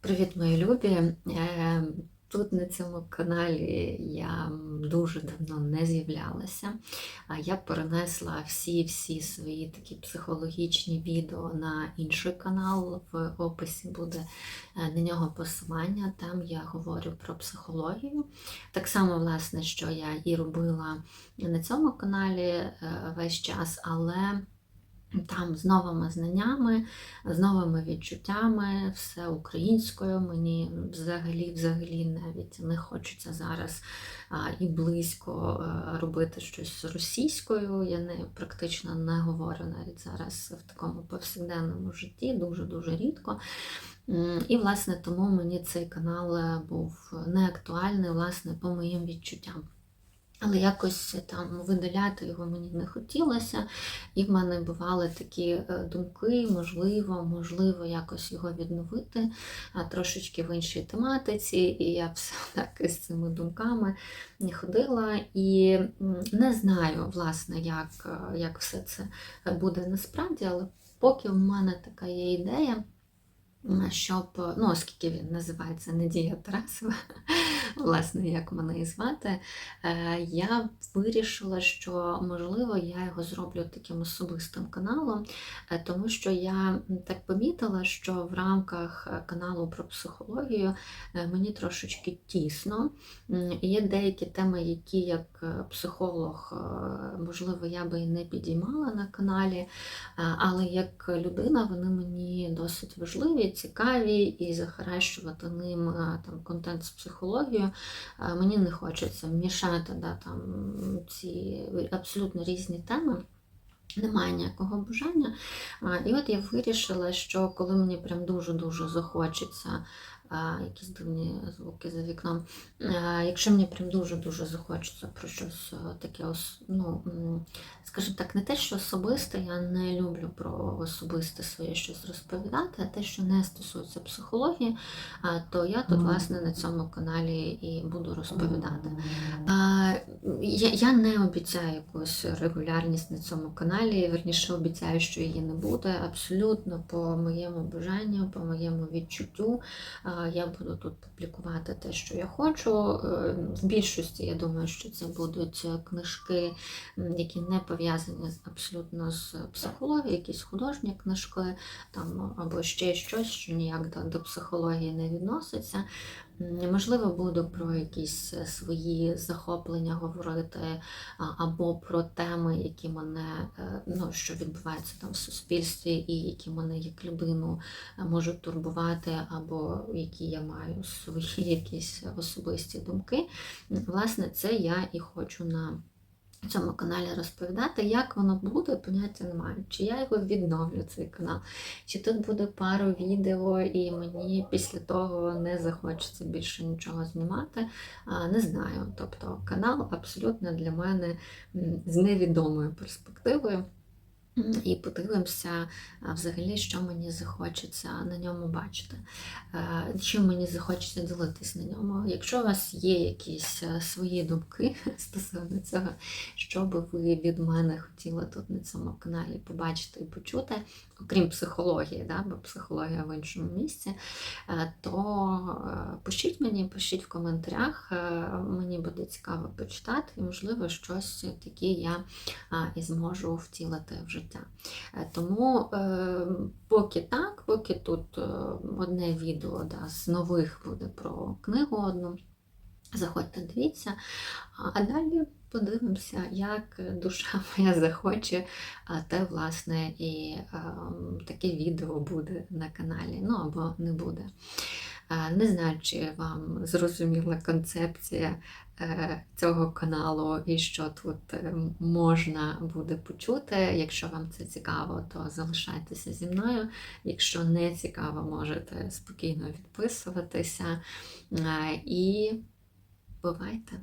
Привіт, мої любі! Е, Тут на цьому каналі я дуже давно не з'являлася. Я перенесла всі-всі свої такі психологічні відео на інший канал. В описі буде е, на нього посилання. Там я говорю про психологію. Так само, власне, що я і робила на цьому каналі е, весь час, але. Там з новими знаннями, з новими відчуттями, все українською. Мені взагалі взагалі навіть не хочеться зараз і близько а, робити щось російською. Я не практично не говорю навіть зараз в такому повсякденному житті, дуже-дуже рідко. І, власне, тому мені цей канал е, був неактуальний, власне, по моїм відчуттям. Але якось там видаляти його мені не хотілося, і в мене бували такі е, думки, можливо, можливо, якось його відновити трошечки в іншій тематиці. І я все так з цими думками ходила і не знаю, власне, як, як все це буде насправді, але поки в мене така є ідея щоб, ну, оскільки він називається Надія Тарасова, власне, як мене і звати, е, я вирішила, що, можливо, я його зроблю таким особистим каналом, е, тому що я так помітила, що в рамках каналу про психологію е, мені трошечки тісно. Є деякі теми, які як психолог, можливо, я би і не підіймала на каналі, але як людина вони мені досить важливі цікаві і захаращувати ним там, контент з психологією. Мені не хочеться мішати да, там, ці абсолютно різні теми. Немає ніякого бажання. І от я вирішила, що коли мені прям дуже-дуже захочеться якісь дивні звуки за вікном. Якщо мені прям дуже-дуже захочеться про щось таке, ну, скажімо так, не те, що особисте, я не люблю про особисте своє щось розповідати, а те, що не стосується психології, то я тут, власне, на цьому каналі і буду розповідати. Я не обіцяю якусь регулярність на цьому каналі, верніше обіцяю, що її не буде. Абсолютно по моєму бажанню, по моєму відчуттю. Я буду тут публікувати те, що я хочу. Е, в більшості, я думаю, що це будуть книжки, які не пов'язані абсолютно з психологією, якісь художні книжки там, або ще щось, що ніяк до психології не відноситься. Можливо, буду про якісь е, свої захоплення говорити, або про теми, які мене, е, ну, що відбуваються там в суспільстві, і які мене як людину е, можуть турбувати, або які я маю свої якісь особисті думки. Власне, це я і хочу на в цьому каналі розповідати, як воно буде, поняття немає. Чи я його відновлю, цей канал, чи тут буде пару відео, і мені після того не захочеться більше нічого знімати. Не знаю. Тобто канал абсолютно для мене з невідомою перспективою. І подивимося, взагалі, що мені захочеться на ньому бачити. Чим мені захочеться ділитись на ньому. Якщо у вас є якісь свої думки стосовно цього, що би ви від мене хотіли тут на цьому каналі побачити і почути, окрім психології, да, бо психологія в іншому місці, то пишіть мені, пишіть в коментарях, мені буде цікаво почитати, і, можливо, щось таке я і зможу втілити в життя життя. Е, тому е, поки так, поки тут е, одне відео да, з нових буде про книгу одну. Заходьте, дивіться, а далі подивимося, як душа моя захоче, те, власне, і е, таке відео буде на каналі, ну або не буде. Не знаю, чи вам зрозуміла концепція е, цього каналу і що тут е, можна буде почути. Якщо вам це цікаво, то залишайтеся зі мною. Якщо не цікаво, можете спокійно відписуватися. І бувайте!